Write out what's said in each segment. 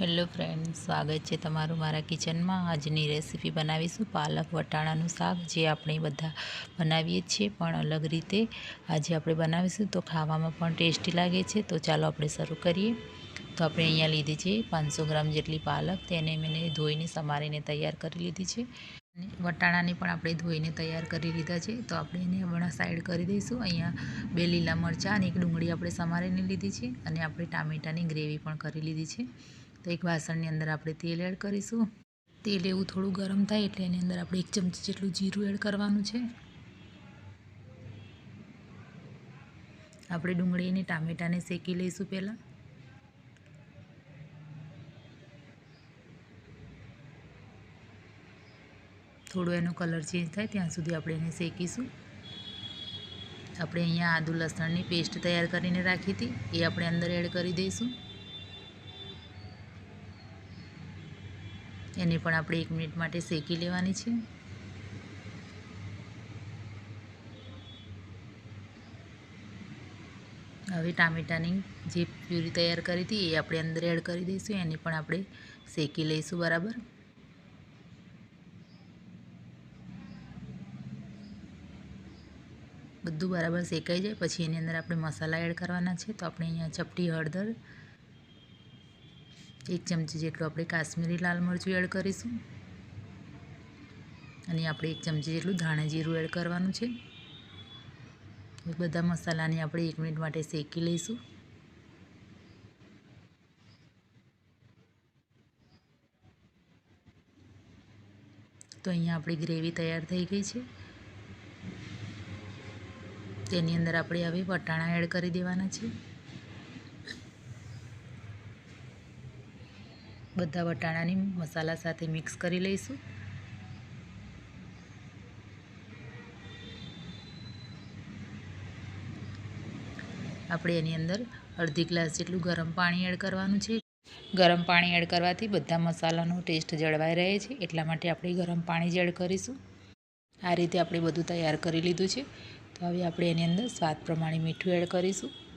Hello friend સ્વાગત છે તમારું મારા કિચનમાં. આજની રેસીપી બનાવીશું પાલક વટાણાનું શાક, જે આપણે બધા બનાવીએ છીએ, પણ અલગ રીતે આજે આપણે બનાવીશું તો ખાવામાં પણ ટેસ્ટી લાગે છે. તો ચાલો આપણે શરૂ કરીએ. તો આપણે અહીંયા લીધી છે પાંચસો ગ્રામ જેટલી પાલક, તેને મેં ધોઈને સમારીને તૈયાર કરી લીધી છે. વટાણાને પણ આપણે ધોઈને તૈયાર કરી લીધા છે. તો આપણે એને હમણાં સાઈડ કરી દઈશું. અહીંયા બે લીલા મરચાં અને એક ડુંગળી આપણે સમારીને લીધી છે અને આપણે ટામેટાની ગ્રેવી પણ કરી લીધી છે. તો એક વાસણની અંદર આપણે તેલ એડ કરીશું. તેલ એવું થોડું ગરમ થાય એટલે એની અંદર આપણે એક ચમચી જેટલું જીરું એડ કરવાનું છે. આપણે ડુંગળીને ટામેટાને શેકી લઈશું પહેલાં. થોડો એનો કલર ચેન્જ થાય ત્યાં સુધી આપણે એને શેકીશું. આપણે અહીંયા આદુ લસણની પેસ્ટ તૈયાર કરીને રાખી હતી. એ આપણે અંદર એડ કરી દઈશું. એને પણ આપણે એક મિનિટ માટે શેકી લેવાની છે. હવે ટામેટાની જે પ્યુરી તૈયાર કરી હતી એ આપણે અંદર એડ કરી દઈશું, એને પણ આપણે શેકી લઈશું બરાબર. બધું બરાબર શેકાઈ જાય, પછી એની અંદર આપણે મસાલા એડ કરવાના છે. તો આપણે અહીંયા ચપટી હળદર એક ચમચી જેટલું આપણે કાશ્મીરી લાલ મરચું એડ કરીશું. અને આપણે એક ચમચી જેટલું ધાણા જીરું એડ કરવાનું છે. બધા મસાલાને આપણે એક મિનિટ માટે શેકી લઈશું. તો અહીંયા આપણી ગ્રેવી તૈયાર થઈ ગઈ છે. તેની અંદર આપણે હવે વટાણા એડ કરી દેવાના છે. બધા વટાણાની મસાલા સાથે મિક્સ કરી લઈશું. આપણે એની અંદર અડધી ગ્લાસ જેટલું ગરમ પાણી એડ કરવાનું છે. ગરમ પાણી એડ કરવાથી બધા મસાલાનો ટેસ્ટ જળવાઈ રહે છે, એટલા માટે આપણે ગરમ પાણી જ એડ કરીશું. આ રીતે આપણે બધું તૈયાર કરી લીધું છે. તો હવે આપણે એની અંદર સ્વાદ પ્રમાણે મીઠું એડ કરીશું.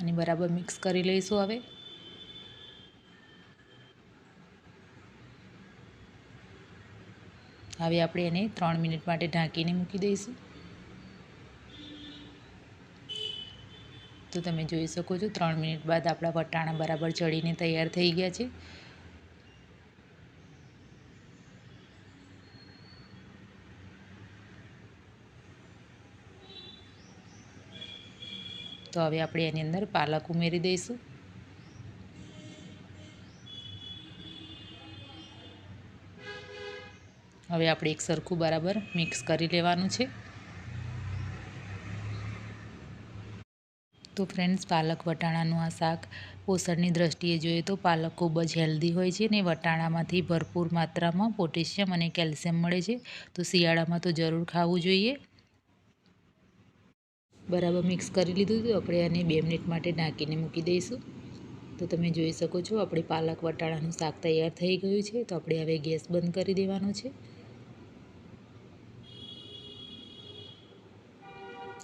અને બરાબર મિક્સ કરી લઈશું હવે. હવે આપણે એને ત્રણ મિનિટ માટે ઢાંકીને મૂકી દઈશું. તો તમે જોઈ શકો છો, ત્રણ મિનિટ બાદ આપણા વટાણા બરાબર ચડીને તૈયાર થઈ ગયા છે. તો હવે આપણે એની અંદર પાલક ઉમેરી દઈશું. હવે આપણે એક સરખું બરાબર મિક્સ કરી લેવાનું છે. તો ફ્રેન્ડ્સ, પાલક વટાણાનું આ શાક પોષણની દ્રષ્ટિએ જોઈએ તો પાલક ખૂબ જ હેલ્ધી હોય છે ને વટાણામાંથી ભરપૂર માત્રામાં પોટેશિયમ અને કેલ્શિયમ મળે છે. તો શિયાળામાં તો જરૂર ખાવું જોઈએ. બરાબર મિક્સ કરી લીધું હતું. આપણે આને બે મિનિટ માટે ઢાંકીને મૂકી દઈશું. તો તમે જોઈ શકો છો, આપણે પાલક વટાણાનું શાક તૈયાર થઈ ગયું છે. તો આપણે હવે ગેસ બંધ કરી દેવાનો છે.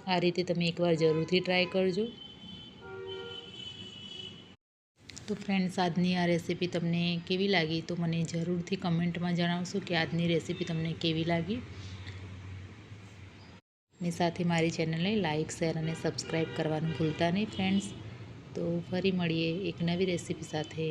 આ રીતે તમે એકવાર જરૂરથી ટ્રાય કરજો. તો ફ્રેન્ડ્સ, આજની આ રેસીપી તમને કેવી લાગી? તો મને જરૂરથી કમેન્ટમાં જણાવશો કે આજની રેસીપી તમને કેવી લાગી? ને સાથે મારી ચેનલને લાઇક શેર અને સબસ્ક્રાઈબ કરવાનું ભૂલતા નહીં, ફ્રેન્ડ્સ. તો ફરી મળીએ એક નવી રેસીપી સાથે.